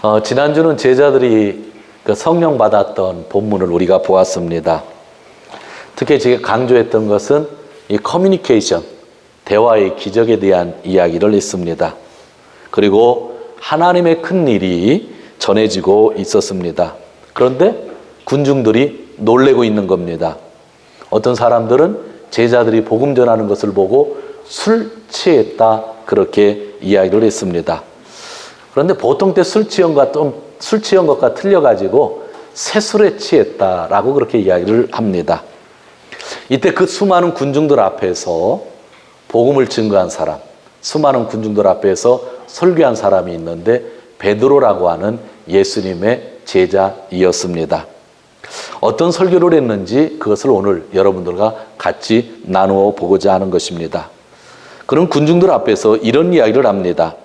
어, 지난주는 제자들이 그 성령 받았던 본문을 우리가 보았습니다. 특히 제가 강조했던 것은 이 커뮤니케이션, 대화의 기적에 대한 이야기를 했습니다. 그리고 하나님의 큰 일이 전해지고 있었습니다. 그런데 군중들이 놀래고 있는 겁니다. 어떤 사람들은 제자들이 복음 전하는 것을 보고 술 취했다 그렇게 이야기를 했습니다. 그런데 보통 때 술 취한 것과 좀술 취한 것과 틀려가지고 새술에 취했다라고 그렇게 이야기를 합니다. 이때 그 수많은 군중들 앞에서 복음을 증거한 사람, 수많은 군중들 앞에서 설교한 사람이 있는데 베드로라고 하는 예수님의 제자이었습니다. 어떤 설교를 했는지 그것을 오늘 여러분들과 같이 나누어 보고자 하는 것입니다. 그런 군중들 앞에서 이런 이야기를 합니다.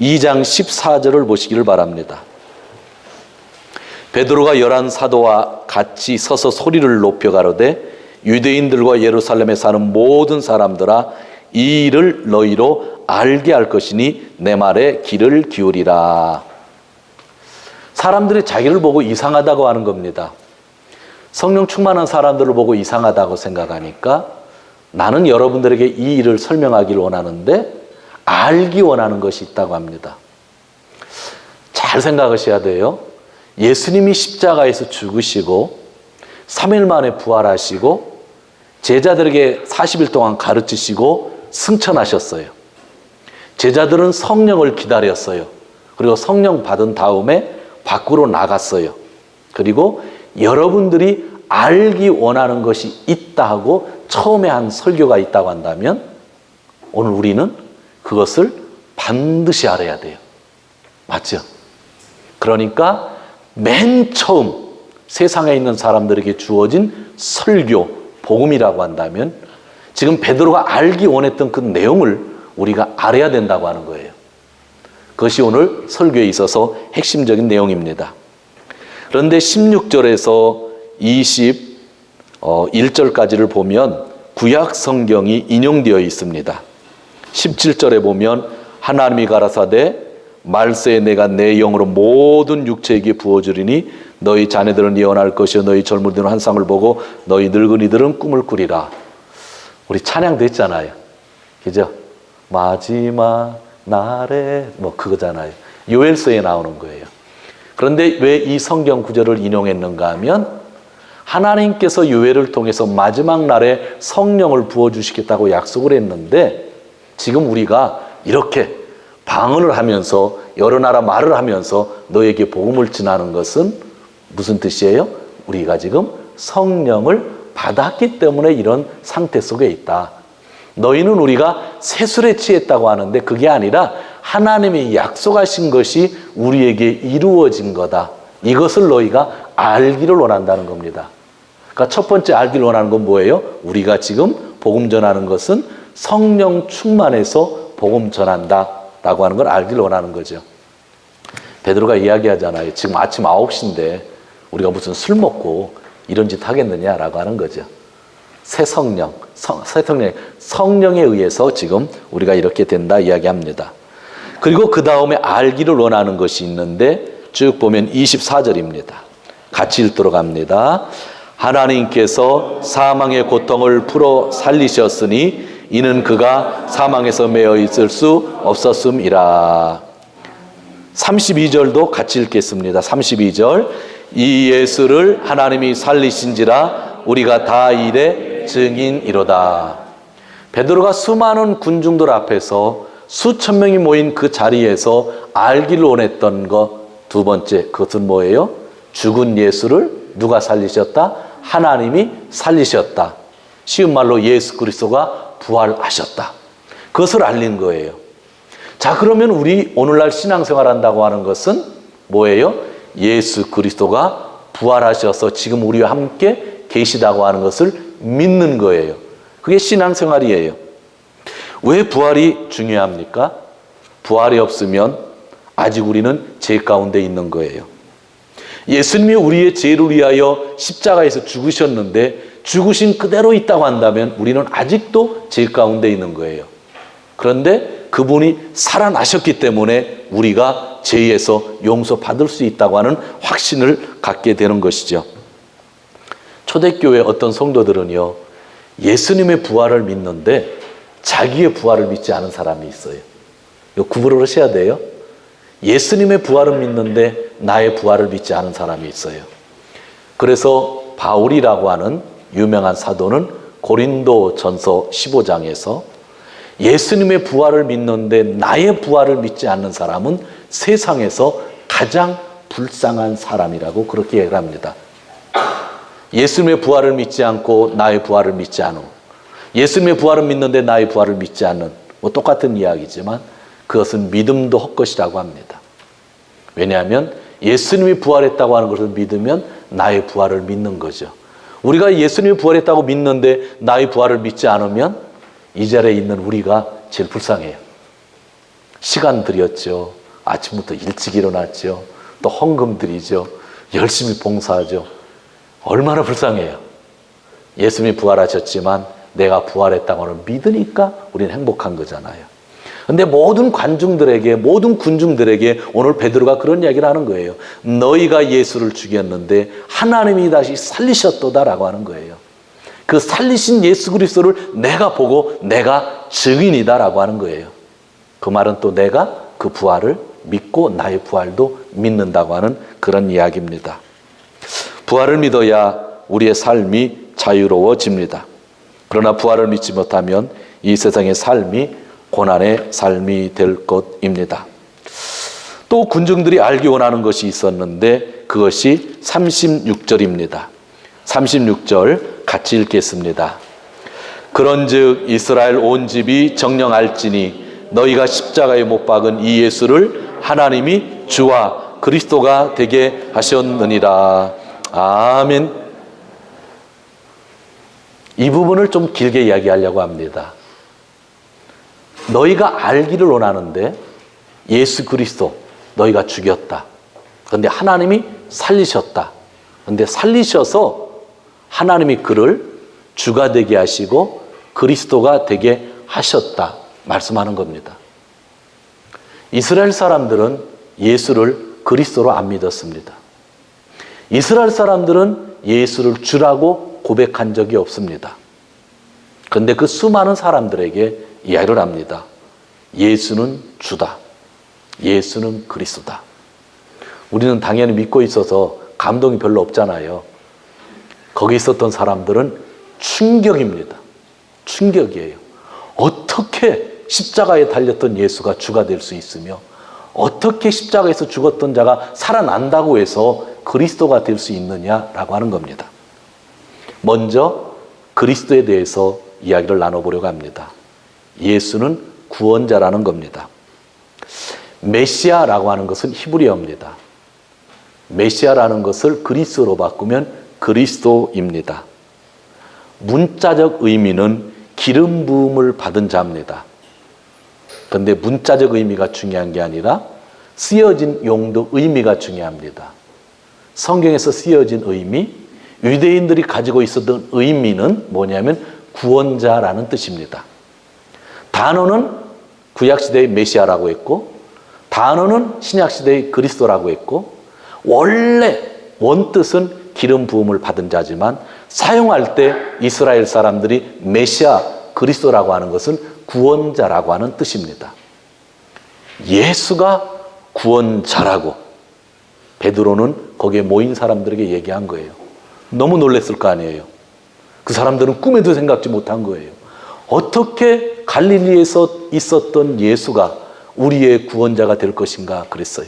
2장 14절을 보시기를 바랍니다. 베드로가 열한 사도와 같이 서서 소리를 높여 가로되 유대인들과 예루살렘에 사는 모든 사람들아 이 일을 너희로 알게 할 것이니 내 말에 귀를 기울이라. 사람들이 자기를 보고 이상하다고 하는 겁니다. 성령 충만한 사람들을 보고 이상하다고 생각하니까 나는 여러분들에게 이 일을 설명하기를 원하는데 알기 원하는 것이 있다고 합니다. 잘 생각하셔야 돼요. 예수님이 십자가에서 죽으시고 3일 만에 부활하시고 제자들에게 40일 동안 가르치시고 승천하셨어요. 제자들은 성령을 기다렸어요. 그리고 성령 받은 다음에 밖으로 나갔어요. 그리고 여러분들이 알기 원하는 것이 있다 하고 처음에 한 설교가 있다고 한다면 오늘 우리는 그것을 반드시 알아야 돼요. 맞죠? 그러니까 맨 처음 세상에 있는 사람들에게 주어진 설교, 복음이라고 한다면 지금 베드로가 알기 원했던 그 내용을 우리가 알아야 된다고 하는 거예요. 그것이 오늘 설교에 있어서 핵심적인 내용입니다. 그런데 16절에서 21절까지를 보면 구약 성경이 인용되어 있습니다. 17절에 보면 하나님이 가라사대 말세에 내가 내 영으로 모든 육체에게 부어주리니 너희 자네들은 예언할 것이요 너희 젊은이들은 환상을 보고 너희 늙은이들은 꿈을 꾸리라. 우리 찬양 됐잖아요. 그죠? 마지막 날에 뭐 그거잖아요. 요엘서에 나오는 거예요. 그런데 왜 이 성경 구절을 인용했는가 하면 하나님께서 요엘을 통해서 마지막 날에 성령을 부어 주시겠다고 약속을 했는데 지금 우리가 이렇게 방언을 하면서 여러 나라 말을 하면서 너에게 복음을 전하는 것은 무슨 뜻이에요? 우리가 지금 성령을 받았기 때문에 이런 상태 속에 있다. 너희는 우리가 세술에 취했다고 하는데 그게 아니라 하나님이 약속하신 것이 우리에게 이루어진 거다. 이것을 너희가 알기를 원한다는 겁니다. 그러니까 첫 번째 알기를 원하는 건 뭐예요? 우리가 지금 복음 전하는 것은 성령 충만해서 복음 전한다. 라고 하는 걸 알기를 원하는 거죠. 베드로가 이야기하잖아요. 지금 아침 9시인데 우리가 무슨 술 먹고 이런 짓 하겠느냐라고 하는 거죠. 새 성령, 성, 새 성령, 성령에 의해서 지금 우리가 이렇게 된다 이야기합니다. 그리고 그 다음에 알기를 원하는 것이 있는데 쭉 보면 24절입니다. 같이 읽도록 합니다. 하나님께서 사망의 고통을 풀어 살리셨으니 이는 그가 사망에서 매어 있을 수 없었음이라. 32절도 같이 읽겠습니다. 32절. 이 예수를 하나님이 살리신지라 우리가 다 일의 증인이로다. 베드로가 수많은 군중들 앞에서 수천 명이 모인 그 자리에서 알기를 원했던 것 두 번째 그것은 뭐예요? 죽은 예수를 누가 살리셨다? 하나님이 살리셨다. 쉬운 말로 예수 그리스도가 부활하셨다. 그것을 알린 거예요. 자, 그러면 우리 오늘날 신앙생활 한다고 하는 것은 뭐예요? 예수 그리스도가 부활하셔서 지금 우리와 함께 계시다고 하는 것을 믿는 거예요. 그게 신앙생활이에요. 왜 부활이 중요합니까? 부활이 없으면 아직 우리는 죄 가운데 있는 거예요. 예수님이 우리의 죄를 위하여 십자가에서 죽으셨는데 죽으신 그대로 있다고 한다면 우리는 아직도 죄 가운데 있는 거예요. 그런데 그분이 살아나셨기 때문에 우리가 죄에서 용서받을 수 있다고 하는 확신을 갖게 되는 것이죠. 초대교회 어떤 성도들은요, 예수님의 부활을 믿는데 자기의 부활을 믿지 않은 사람이 있어요. 이거 구분을 하셔야 돼요. 예수님의 부활을 믿는데 나의 부활을 믿지 않은 사람이 있어요. 그래서 바울이라고 하는 유명한 사도는 고린도 전서 15장에서 예수님의 부활을 믿는데 나의 부활을 믿지 않는 사람은 세상에서 가장 불쌍한 사람이라고 그렇게 얘기를 합니다. 예수님의 부활을 믿지 않고 나의 부활을 믿지 않은 예수님의 부활을 믿는데 나의 부활을 믿지 않는 뭐 똑같은 이야기지만 그것은 믿음도 헛것이라고 합니다. 왜냐하면 예수님이 부활했다고 하는 것을 믿으면 나의 부활을 믿는 거죠. 우리가 예수님이 부활했다고 믿는데 나의 부활을 믿지 않으면 이 자리에 있는 우리가 제일 불쌍해요. 시간 들였죠. 아침부터 일찍 일어났죠. 또 헌금 드리죠. 열심히 봉사하죠. 얼마나 불쌍해요. 예수님이 부활하셨지만 내가 부활했다고는 믿으니까 우리는 행복한 거잖아요. 근데 모든 관중들에게 모든 군중들에게 오늘 베드로가 그런 이야기를 하는 거예요. 너희가 예수를 죽였는데 하나님이 다시 살리셨도다라고 하는 거예요. 그 살리신 예수 그리스도를 내가 보고 내가 증인이다라고 하는 거예요. 그 말은 또 내가 그 부활을 믿고 나의 부활도 믿는다고 하는 그런 이야기입니다. 부활을 믿어야 우리의 삶이 자유로워집니다. 그러나 부활을 믿지 못하면 이 세상의 삶이 고난의 삶이 될 것입니다. 또 군중들이 알기 원하는 것이 있었는데 그것이 36절입니다. 36절 같이 읽겠습니다. 그런즉 이스라엘 온 집이 정령할지니 너희가 십자가에 못 박은 이 예수를 하나님이 주와 그리스도가 되게 하셨느니라. 아멘. 이 부분을 좀 길게 이야기하려고 합니다. 너희가 알기를 원하는데 예수 그리스도 너희가 죽였다. 그런데 하나님이 살리셨다. 그런데 살리셔서 하나님이 그를 주가 되게 하시고 그리스도가 되게 하셨다. 말씀하는 겁니다. 이스라엘 사람들은 예수를 그리스도로 안 믿었습니다. 이스라엘 사람들은 예수를 주라고 고백한 적이 없습니다. 그런데 그 수많은 사람들에게 이야기를 합니다. 예수는 주다. 예수는 그리스도다. 우리는 당연히 믿고 있어서 감동이 별로 없잖아요. 거기 있었던 사람들은 충격입니다. 충격이에요. 어떻게 십자가에 달렸던 예수가 주가 될 수 있으며 어떻게 십자가에서 죽었던 자가 살아난다고 해서 그리스도가 될 수 있느냐라고 하는 겁니다. 먼저 그리스도에 대해서 이야기를 나눠보려고 합니다. 예수는 구원자라는 겁니다. 메시아라고 하는 것은 히브리어입니다. 메시아라는 것을 그리스로 바꾸면 그리스도입니다. 문자적 의미는 기름 부음을 받은 자입니다. 그런데 문자적 의미가 중요한 게 아니라 쓰여진 용도 의미가 중요합니다. 성경에서 쓰여진 의미, 유대인들이 가지고 있었던 의미는 뭐냐면 구원자라는 뜻입니다. 단어는 구약시대의 메시아라고 했고, 단어는 신약시대의 그리스도라고 했고, 원래 원뜻은 기름 부음을 받은 자지만 사용할 때 이스라엘 사람들이 메시아 그리스도라고 하는 것은 구원자라고 하는 뜻입니다. 예수가 구원자라고 베드로는 거기에 모인 사람들에게 얘기한 거예요. 너무 놀랬을 거 아니에요. 그 사람들은 꿈에도 생각지 못한 거예요. 어떻게 갈릴리에서 있었던 예수가 우리의 구원자가 될 것인가 그랬어요.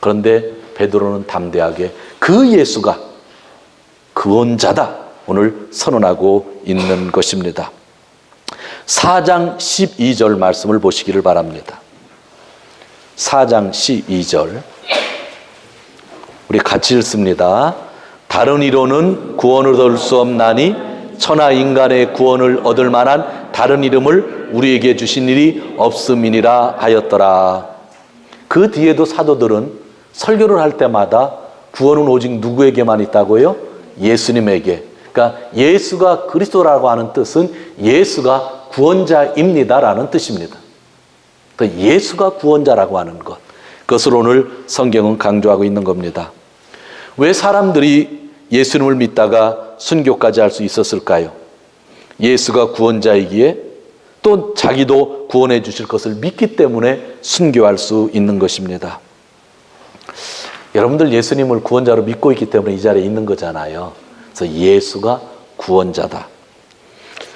그런데 베드로는 담대하게 그 예수가 구원자다 오늘 선언하고 있는 것입니다. 4장 12절 말씀을 보시기를 바랍니다. 4장 12절 우리 같이 읽습니다. 다른 이로는 구원을 얻을 수 없나니 천하 인간의 구원을 얻을 만한 다른 이름을 우리에게 주신 일이 없음이니라 하였더라. 그 뒤에도 사도들은 설교를 할 때마다 구원은 오직 누구에게만 있다고요? 예수님에게. 그러니까 예수가 그리스도라고 하는 뜻은 예수가 구원자입니다라는 뜻입니다. 또 예수가 구원자라고 하는 것. 그것을 오늘 성경은 강조하고 있는 겁니다. 왜 사람들이 예수님을 믿다가 순교까지 할 수 있었을까요? 예수가 구원자이기에 또 자기도 구원해 주실 것을 믿기 때문에 순교할 수 있는 것입니다. 여러분들 예수님을 구원자로 믿고 있기 때문에 이 자리에 있는 거잖아요. 그래서 예수가 구원자다.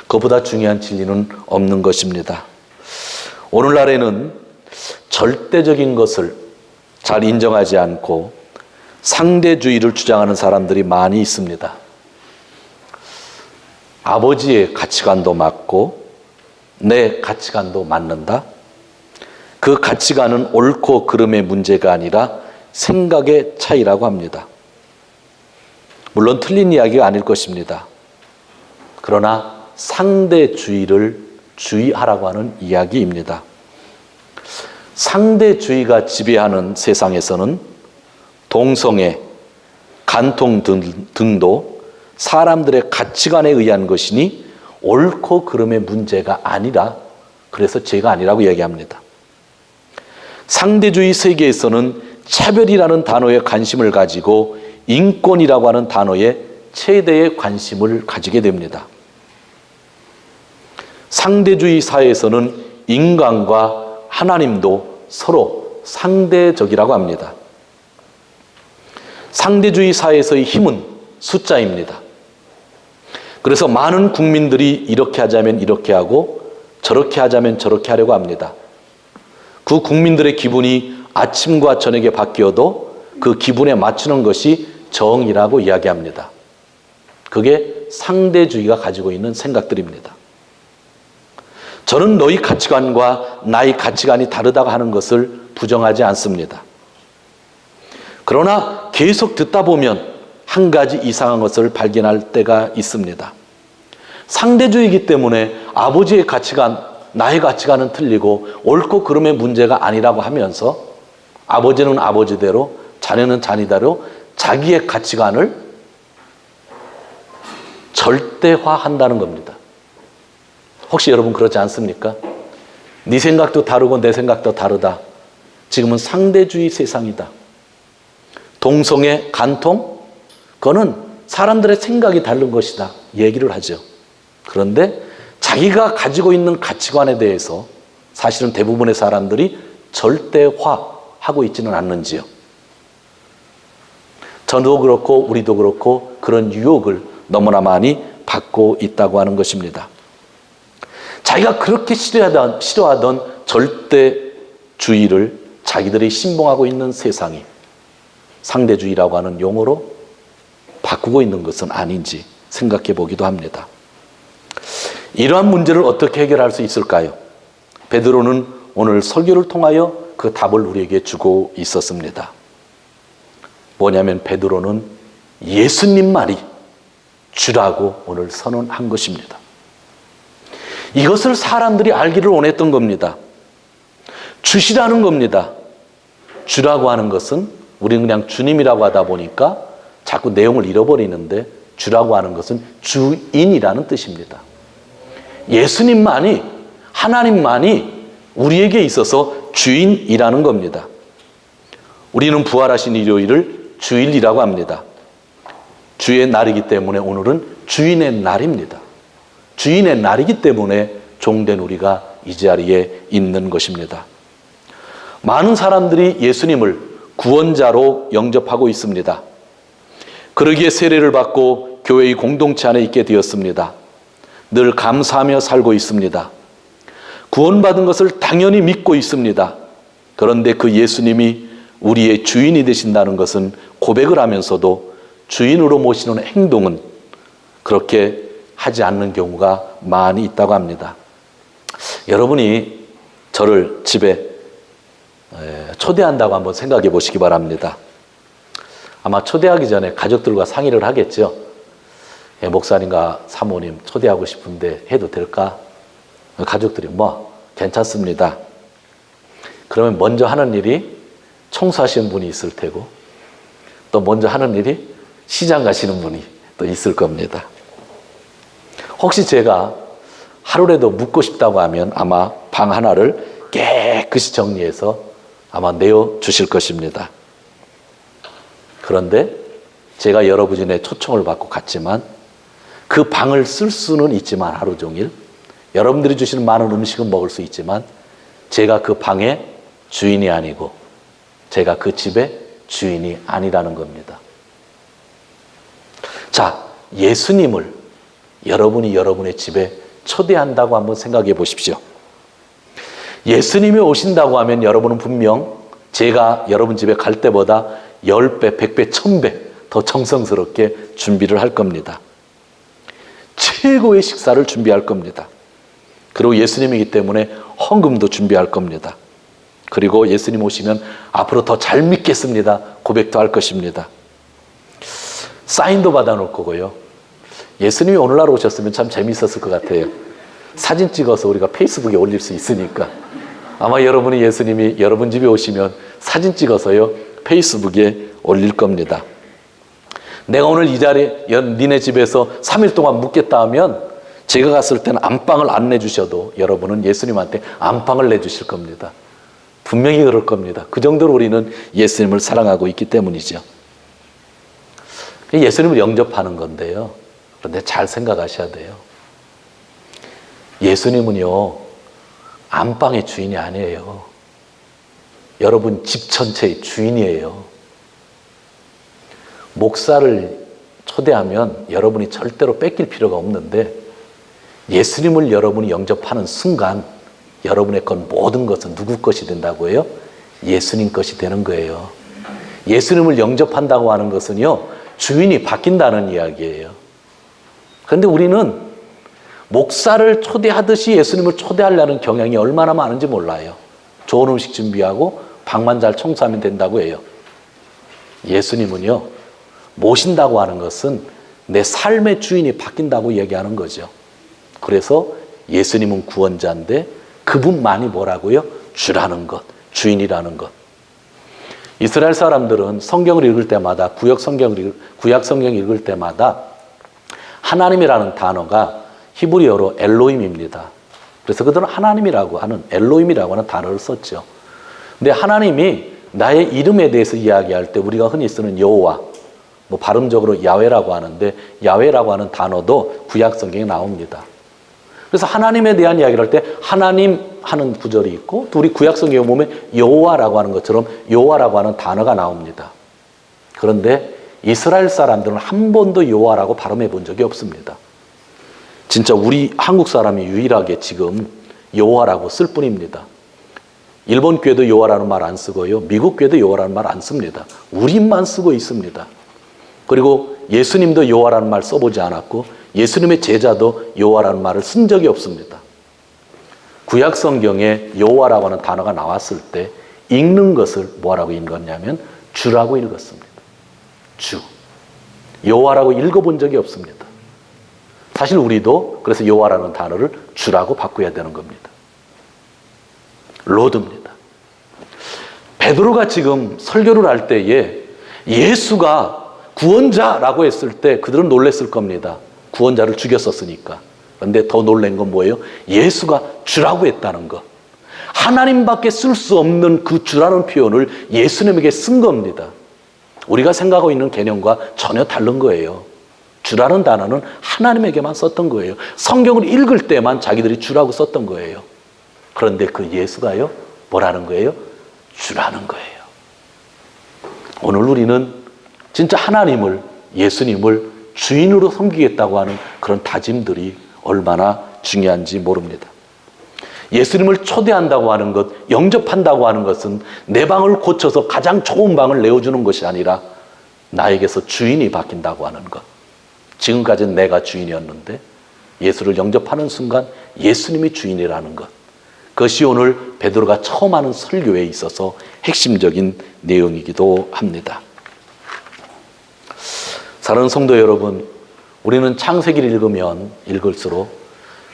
그보다 중요한 진리는 없는 것입니다. 오늘날에는 절대적인 것을 잘 인정하지 않고 상대주의를 주장하는 사람들이 많이 있습니다. 아버지의 가치관도 맞고 내 가치관도 맞는다. 그 가치관은 옳고 그름의 문제가 아니라 생각의 차이라고 합니다. 물론 틀린 이야기가 아닐 것입니다. 그러나 상대주의를 주의하라고 하는 이야기입니다. 상대주의가 지배하는 세상에서는 동성애, 간통 등, 등도 사람들의 가치관에 의한 것이니 옳고 그름의 문제가 아니라 그래서 죄가 아니라고 얘기합니다. 상대주의 세계에서는 차별이라는 단어에 관심을 가지고 인권이라고 하는 단어에 최대의 관심을 가지게 됩니다. 상대주의 사회에서는 인간과 하나님도 서로 상대적이라고 합니다. 상대주의 사회에서의 힘은 숫자입니다. 그래서 많은 국민들이 이렇게 하자면 이렇게 하고 저렇게 하자면 저렇게 하려고 합니다. 그 국민들의 기분이 아침과 저녁에 바뀌어도 그 기분에 맞추는 것이 정이라고 이야기합니다. 그게 상대주의가 가지고 있는 생각들입니다. 저는 너희 가치관과 나의 가치관이 다르다고 하는 것을 부정하지 않습니다. 그러나 계속 듣다 보면 한 가지 이상한 것을 발견할 때가 있습니다. 상대주의이기 때문에 아버지의 가치관, 나의 가치관은 틀리고 옳고 그름의 문제가 아니라고 하면서 아버지는 아버지대로 자녀는 자녀대로 자기의 가치관을 절대화한다는 겁니다. 혹시 여러분 그렇지 않습니까? 네 생각도 다르고 내 생각도 다르다. 지금은 상대주의 세상이다. 동성애, 간통, 그거는 사람들의 생각이 다른 것이다. 얘기를 하죠. 그런데 자기가 가지고 있는 가치관에 대해서 사실은 대부분의 사람들이 절대화하고 있지는 않는지요. 저도 그렇고 우리도 그렇고 그런 유혹을 너무나 많이 받고 있다고 하는 것입니다. 자기가 그렇게 싫어하던, 싫어하던 절대주의를 자기들이 신봉하고 있는 세상이 상대주의라고 하는 용어로 바꾸고 있는 것은 아닌지 생각해 보기도 합니다. 이러한 문제를 어떻게 해결할 수 있을까요? 베드로는 오늘 설교를 통하여 그 답을 우리에게 주고 있었습니다. 뭐냐면 베드로는 예수님 말이 주라고 오늘 선언한 것입니다. 이것을 사람들이 알기를 원했던 겁니다. 주시라는 겁니다. 주라고 하는 것은 우리는 그냥 주님이라고 하다 보니까 자꾸 내용을 잃어버리는데 주라고 하는 것은 주인이라는 뜻입니다. 예수님만이 하나님만이 우리에게 있어서 주인이라는 겁니다. 우리는 부활하신 일요일을 주일이라고 합니다. 주의 날이기 때문에 오늘은 주인의 날입니다. 주인의 날이기 때문에 종된 우리가 이 자리에 있는 것입니다. 많은 사람들이 예수님을 구원자로 영접하고 있습니다. 그러기에 세례를 받고 교회의 공동체 안에 있게 되었습니다. 늘 감사하며 살고 있습니다. 구원받은 것을 당연히 믿고 있습니다. 그런데 그 예수님이 우리의 주인이 되신다는 것은 고백을 하면서도 주인으로 모시는 행동은 그렇게 하지 않는 경우가 많이 있다고 합니다. 여러분이 저를 집에 초대한다고 한번 생각해 보시기 바랍니다. 아마 초대하기 전에 가족들과 상의를 하겠죠. 예, 목사님과 사모님 초대하고 싶은데 해도 될까? 가족들이 뭐 괜찮습니다. 그러면 먼저 하는 일이 청소하시는 분이 있을 테고 또 먼저 하는 일이 시장 가시는 분이 또 있을 겁니다. 혹시 제가 하루라도 묵고 싶다고 하면 아마 방 하나를 깨끗이 정리해서 아마 내어 주실 것입니다. 그런데 제가 여러분의 초청을 받고 갔지만 그 방을 쓸 수는 있지만 하루 종일 여러분들이 주시는 많은 음식은 먹을 수 있지만 제가 그 방의 주인이 아니고 제가 그 집의 주인이 아니라는 겁니다. 자, 예수님을 여러분이 여러분의 집에 초대한다고 한번 생각해 보십시오. 예수님이 오신다고 하면 여러분은 분명 제가 여러분 집에 갈 때보다 10배, 100배, 1000배 더 정성스럽게 준비를 할 겁니다. 최고의 식사를 준비할 겁니다. 그리고 예수님이기 때문에 헌금도 준비할 겁니다. 그리고 예수님 오시면 앞으로 더 잘 믿겠습니다. 고백도 할 것입니다. 사인도 받아 놓을 거고요. 예수님이 오늘날 오셨으면 참 재밌었을 것 같아요. 사진 찍어서 우리가 페이스북에 올릴 수 있으니까. 아마 여러분이 예수님이 여러분 집에 오시면 사진 찍어서요. 페이스북에 올릴 겁니다. 내가 오늘 이 자리에 연- 니네 집에서 3일 동안 묵겠다 하면 제가 갔을 때는 안방을 안 내주셔도 여러분은 예수님한테 안방을 내주실 겁니다. 분명히 그럴 겁니다. 그 정도로 우리는 예수님을 사랑하고 있기 때문이죠. 예수님을 영접하는 건데요. 그런데 잘 생각하셔야 돼요. 예수님은요, 안방의 주인이 아니에요. 여러분 집 전체의 주인이에요. 목사를 초대하면 여러분이 절대로 뺏길 필요가 없는데 예수님을 여러분이 영접하는 순간 여러분의 건 모든 것은 누구 것이 된다고 해요? 예수님 것이 되는 거예요. 예수님을 영접한다고 하는 것은요, 주인이 바뀐다는 이야기예요. 그런데 우리는 목사를 초대하듯이 예수님을 초대하려는 경향이 얼마나 많은지 몰라요. 좋은 음식 준비하고 방만 잘 청소하면 된다고 해요. 예수님은요, 모신다고 하는 것은 내 삶의 주인이 바뀐다고 얘기하는 거죠. 그래서 예수님은 구원자인데 그분만이 뭐라고요? 주라는 것, 주인이라는 것. 이스라엘 사람들은 성경을 읽을 때마다 구약 성경을 읽, 구약 성경 읽을 때마다 하나님이라는 단어가 히브리어로 엘로임입니다. 그래서 그들은 하나님이라고 하는 엘로임이라고 하는 단어를 썼죠. 근데 하나님이 나의 이름에 대해서 이야기할 때 우리가 흔히 쓰는 여호와, 뭐 발음적으로 야훼라고 하는데 야훼라고 하는 단어도 구약 성경에 나옵니다. 그래서 하나님에 대한 이야기를 할 때 하나님 하는 구절이 있고 또 우리 구약 성경에 보면 여호와라고 하는 것처럼 여호와라고 하는 단어가 나옵니다. 그런데 이스라엘 사람들은 한 번도 여호와라고 발음해 본 적이 없습니다. 진짜 우리 한국 사람이 유일하게 지금 여호와라고 쓸 뿐입니다. 일본 교회도 여호와라는 말 안 쓰고요. 미국 교회도 여호와라는 말 안 씁니다. 우리만 쓰고 있습니다. 그리고 예수님도 여호와라는 말 써보지 않았고 예수님의 제자도 여호와라는 말을 쓴 적이 없습니다. 구약 성경에 여호와라고 하는 단어가 나왔을 때 읽는 것을 뭐라고 읽었냐면 주라고 읽었습니다. 주. 여호와라고 읽어본 적이 없습니다. 사실 우리도 그래서 여호와라는 단어를 주라고 바꿔야 되는 겁니다. 로드입니다. 베드로가 지금 설교를 할 때에 예수가 구원자라고 했을 때 그들은 놀랬을 겁니다. 구원자를 죽였었으니까. 그런데 더 놀란 건 뭐예요? 예수가 주라고 했다는 것. 하나님밖에 쓸 수 없는 그 주라는 표현을 예수님에게 쓴 겁니다. 우리가 생각하고 있는 개념과 전혀 다른 거예요. 주라는 단어는 하나님에게만 썼던 거예요. 성경을 읽을 때만 자기들이 주라고 썼던 거예요. 그런데 그 예수가요, 뭐라는 거예요? 주라는 거예요. 오늘 우리는 진짜 하나님을, 예수님을 주인으로 섬기겠다고 하는 그런 다짐들이 얼마나 중요한지 모릅니다. 예수님을 초대한다고 하는 것, 영접한다고 하는 것은 내 방을 고쳐서 가장 좋은 방을 내어주는 것이 아니라 나에게서 주인이 바뀐다고 하는 것. 지금까지는 내가 주인이었는데 예수를 영접하는 순간 예수님이 주인이라는 것. 그것이 오늘 베드로가 처음 하는 설교에 있어서 핵심적인 내용이기도 합니다. 사랑하는 성도 여러분, 우리는 창세기를 읽으면 읽을수록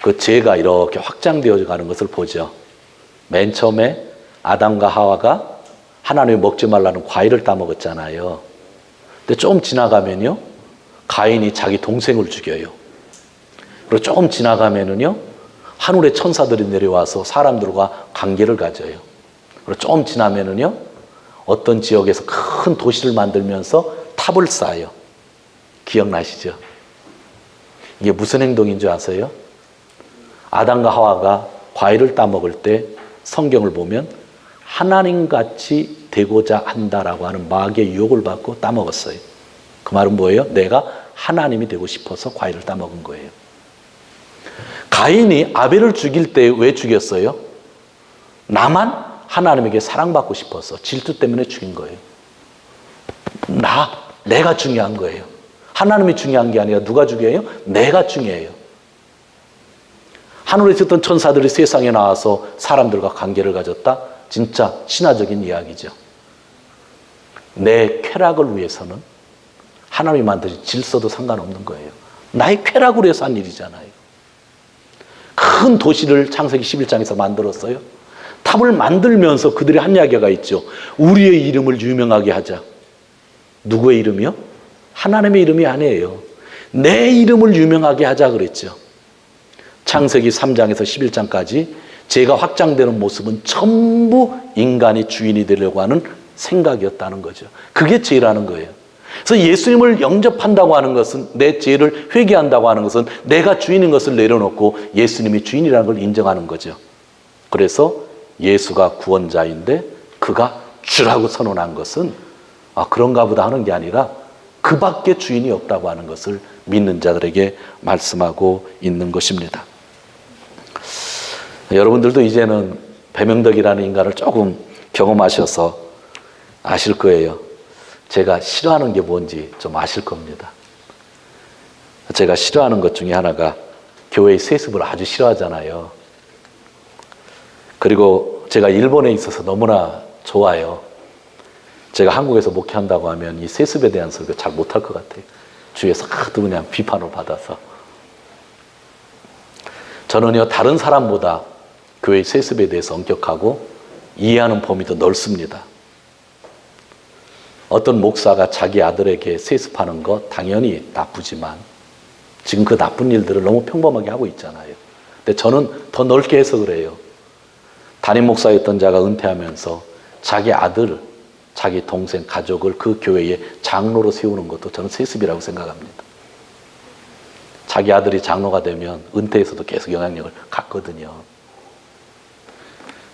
그 죄가 이렇게 확장되어 가는 것을 보죠. 맨 처음에 아담과 하와가 하나님이 먹지 말라는 과일을 따먹었잖아요. 근데 좀 지나가면요. 가인이 자기 동생을 죽여요. 그리고 조금 지나가면은요. 하늘의 천사들이 내려와서 사람들과 관계를 가져요. 그리고 좀 지나면은요, 어떤 지역에서 큰 도시를 만들면서 탑을 쌓아요. 기억나시죠? 이게 무슨 행동인 줄 아세요? 아담과 하와가 과일을 따먹을 때 성경을 보면 하나님 같이 되고자 한다라고 하는 마귀의 유혹을 받고 따먹었어요. 그 말은 뭐예요? 내가 하나님이 되고 싶어서 과일을 따먹은 거예요. 가인이 아벨을 죽일 때 왜 죽였어요? 나만 하나님에게 사랑받고 싶어서 질투 때문에 죽인 거예요. 나, 내가 중요한 거예요. 하나님이 중요한 게 아니라 누가 중요해요? 내가 중요해요. 하늘에 있었던 천사들이 세상에 나와서 사람들과 관계를 가졌다? 진짜 신화적인 이야기죠. 내 쾌락을 위해서는 하나님이 만드신 질서도 상관없는 거예요. 나의 쾌락을 위해서 한 일이잖아요. 큰 도시를 창세기 11장에서 만들었어요. 탑을 만들면서 그들이 한 이야기가 있죠. 우리의 이름을 유명하게 하자. 누구의 이름이요? 하나님의 이름이 아니에요. 내 이름을 유명하게 하자 그랬죠. 창세기 3장에서 11장까지 제가 확장되는 모습은 전부 인간이 주인이 되려고 하는 생각이었다는 거죠. 그게 죄라는 거예요. 그래서 예수님을 영접한다고 하는 것은 내 죄를 회개한다고 하는 것은 내가 주인인 것을 내려놓고 예수님이 주인이라는 걸 인정하는 거죠. 그래서 예수가 구원자인데 그가 주라고 선언한 것은 아, 그런가 보다 하는 게 아니라 그 밖에 주인이 없다고 하는 것을 믿는 자들에게 말씀하고 있는 것입니다. 여러분들도 이제는 배명덕이라는 인간을 조금 경험하셔서 아실 거예요. 제가 싫어하는 게 뭔지 좀 아실 겁니다. 제가 싫어하는 것 중에 하나가 교회의 세습을 아주 싫어하잖아요. 그리고 제가 일본에 있어서 너무나 좋아요. 제가 한국에서 목회한다고 하면 이 세습에 대한 설교 잘 못할 것 같아요. 주위에서 하도 그냥 비판을 받아서. 저는요, 다른 사람보다 교회 세습에 대해서 엄격하고 이해하는 범위 도 넓습니다. 어떤 목사가 자기 아들에게 세습하는 거 당연히 나쁘지만 지금 그 나쁜 일들을 너무 평범하게 하고 있잖아요. 근데 저는 더 넓게 해서 그래요. 담임 목사였던 자가 은퇴하면서 자기 아들, 자기 동생, 가족을 그 교회에 장로로 세우는 것도 저는 세습이라고 생각합니다. 자기 아들이 장로가 되면 은퇴에서도 계속 영향력을 갖거든요.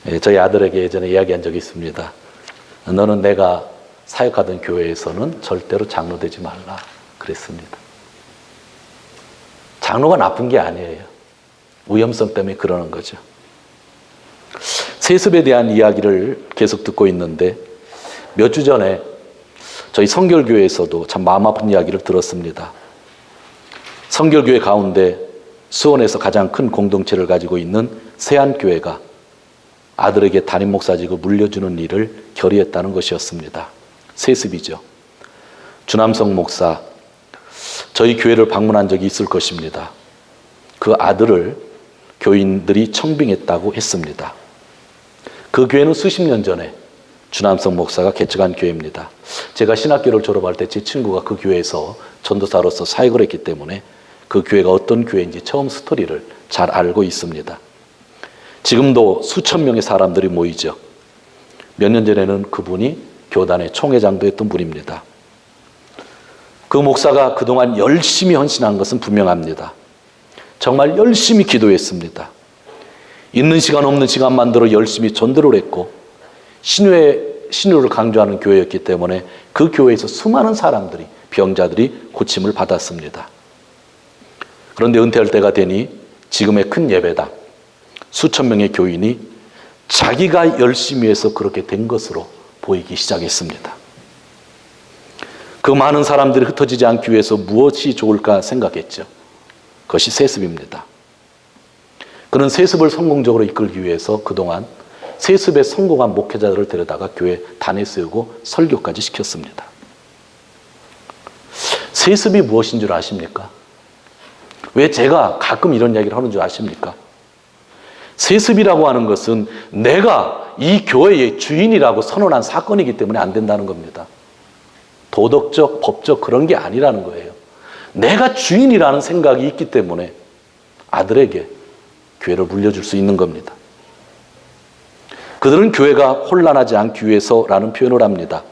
예, 저희 아들에게 예전에 이야기한 적이 있습니다. 너는 내가 사역하던 교회에서는 절대로 장로 되지 말라 그랬습니다. 장로가 나쁜 게 아니에요. 위험성 때문에 그러는 거죠. 세습에 대한 이야기를 계속 듣고 있는데 몇 주 전에 저희 성결교회에서도 참 마음 아픈 이야기를 들었습니다. 성결교회 가운데 수원에서 가장 큰 공동체를 가지고 있는 세안교회가 아들에게 담임 목사직을 물려주는 일을 결의했다는 것이었습니다. 세습이죠. 주남성 목사, 저희 교회를 방문한 적이 있을 것입니다. 그 아들을 교인들이 청빙했다고 했습니다. 그 교회는 수십 년 전에 주남성 목사가 개척한 교회입니다. 제가 신학교를 졸업할 때 제 친구가 그 교회에서 전도사로서 사역을 했기 때문에 그 교회가 어떤 교회인지 처음 스토리를 잘 알고 있습니다. 지금도 수천 명의 사람들이 모이죠. 몇 년 전에는 그분이 교단의 총회장도 했던 분입니다. 그 목사가 그동안 열심히 헌신한 것은 분명합니다. 정말 열심히 기도했습니다. 있는 시간 없는 시간 만들어 열심히 전도를 했고 신뢰 신유를 강조하는 교회였기 때문에 그 교회에서 수많은 사람들이 병자들이 고침을 받았습니다. 그런데 은퇴할 때가 되니 지금의 큰 예배당 수천 명의 교인이 자기가 열심히 해서 그렇게 된 것으로 보이기 시작했습니다. 그 많은 사람들이 흩어지지 않기 위해서 무엇이 좋을까 생각했죠. 그것이 세습입니다. 그는 세습을 성공적으로 이끌기 위해서 그동안 세습에 성공한 목회자들을 데려다가 교회 단에 세우고 설교까지 시켰습니다. 세습이 무엇인 줄 아십니까? 왜 제가 가끔 이런 이야기를 하는 줄 아십니까? 세습이라고 하는 것은 내가 이 교회의 주인이라고 선언한 사건이기 때문에 안 된다는 겁니다. 도덕적, 법적 그런 게 아니라는 거예요. 내가 주인이라는 생각이 있기 때문에 아들에게 교회를 물려줄 수 있는 겁니다. 그들은 교회가 혼란하지 않기 위해서라는 표현을 합니다.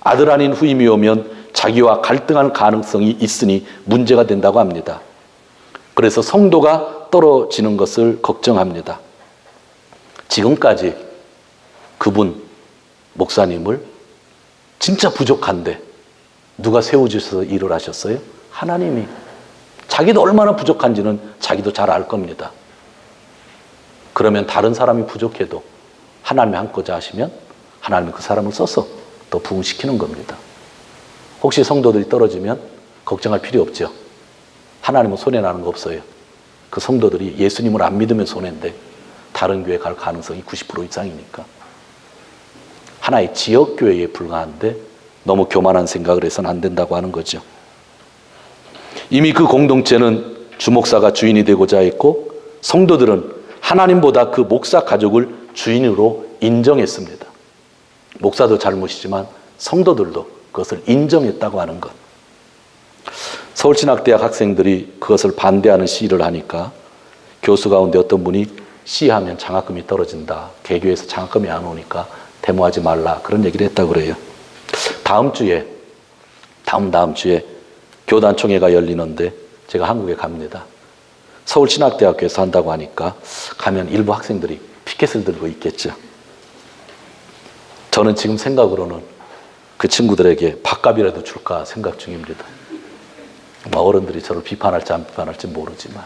아들 아닌 후임이 오면 자기와 갈등할 가능성이 있으니 문제가 된다고 합니다. 그래서 성도가 떨어지는 것을 걱정합니다. 지금까지 그분 목사님을 진짜 부족한데 누가 세워주셔서 일을 하셨어요? 하나님이. 자기도 얼마나 부족한지는 자기도 잘 알 겁니다. 그러면 다른 사람이 부족해도 하나님이 한거자 하시면 하나님이 그 사람을 써서 또 부흥시키는 겁니다. 혹시 성도들이 떨어지면 걱정할 필요 없죠. 하나님은 손해나는 거 없어요. 그 성도들이 예수님을 안 믿으면 손해인데 다른 교회 갈 가능성이 90% 이상이니까. 하나의 지역교회에 불과한데 너무 교만한 생각을 해서는 안 된다고 하는 거죠. 이미 그 공동체는 주목사가 주인이 되고자 했고 성도들은 하나님보다 그 목사 가족을 주인으로 인정했습니다. 목사도 잘못이지만 성도들도 그것을 인정했다고 하는 것. 서울신학대학 학생들이 그것을 반대하는 시위를 하니까 교수 가운데 어떤 분이 시위하면 장학금이 떨어진다. 개교에서 장학금이 안 오니까 데모하지 말라. 그런 얘기를 했다고 그래요. 다음 주에, 다음 다음 주에 교단총회가 열리는데 제가 한국에 갑니다. 서울신학대학교에서 한다고 하니까 가면 일부 학생들이 피켓을 들고 있겠죠. 저는 지금 생각으로는 그 친구들에게 밥값이라도 줄까 생각 중입니다. 뭐 어른들이 저를 비판할지 안 비판할지 모르지만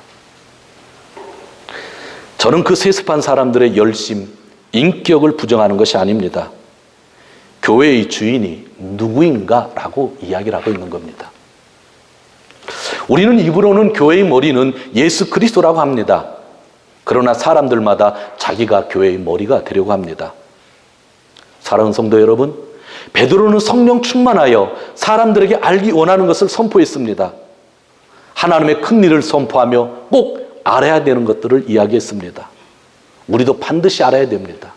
저는 그 세습한 사람들의 열심, 인격을 부정하는 것이 아닙니다. 교회의 주인이 누구인가라고 이야기를 하고 있는 겁니다. 우리는 입으로는 교회의 머리는 예수 그리스도라고 합니다. 그러나 사람들마다 자기가 교회의 머리가 되려고 합니다. 사랑하는 성도 여러분, 베드로는 성령 충만하여 사람들에게 알기 원하는 것을 선포했습니다. 하나님의 큰 일을 선포하며 꼭 알아야 되는 것들을 이야기했습니다. 우리도 반드시 알아야 됩니다.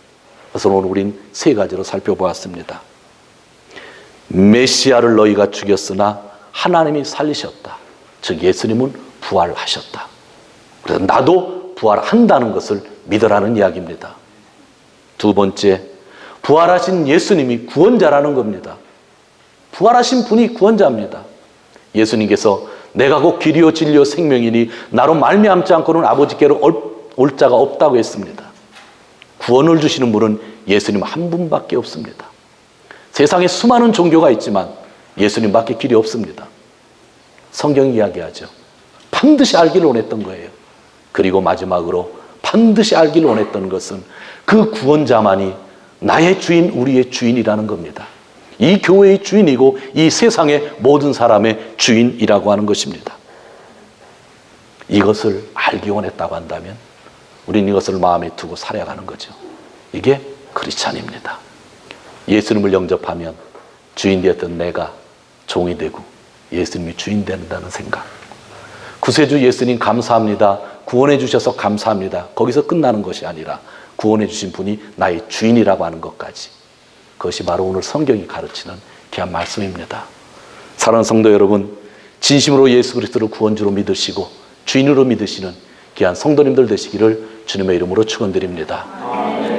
그래서 오늘 우린 세 가지로 살펴보았습니다. 메시아를 너희가 죽였으나 하나님이 살리셨다. 즉 예수님은 부활하셨다. 그래서 나도 부활한다는 것을 믿으라는 이야기입니다. 두 번째, 부활하신 예수님이 구원자라는 겁니다. 부활하신 분이 구원자입니다. 예수님께서 내가 곧 길이요 진리요 생명이니 나로 말미암지 않고는 아버지께로 올 자가 없다고 했습니다. 구원을 주시는 분은 예수님 한 분밖에 없습니다. 세상에 수많은 종교가 있지만 예수님밖에 길이 없습니다. 성경 이야기하죠. 반드시 알기를 원했던 거예요. 그리고 마지막으로 반드시 알기를 원했던 것은 그 구원자만이 나의 주인, 우리의 주인이라는 겁니다. 이 교회의 주인이고 이 세상의 모든 사람의 주인이라고 하는 것입니다. 이것을 알기 원했다고 한다면 우리는 이것을 마음에 두고 살아가는 거죠. 이게 크리스찬입니다. 예수님을 영접하면 주인 되었던 내가 종이 되고 예수님이 주인 된다는 생각. 구세주 예수님 감사합니다. 구원해 주셔서 감사합니다. 거기서 끝나는 것이 아니라 구원해 주신 분이 나의 주인이라고 하는 것까지. 그것이 바로 오늘 성경이 가르치는 귀한 말씀입니다. 사랑하는 성도 여러분, 진심으로 예수 그리스도를 구원주로 믿으시고 주인으로 믿으시는 귀한 성도님들 되시기를 주님의 이름으로 축원드립니다.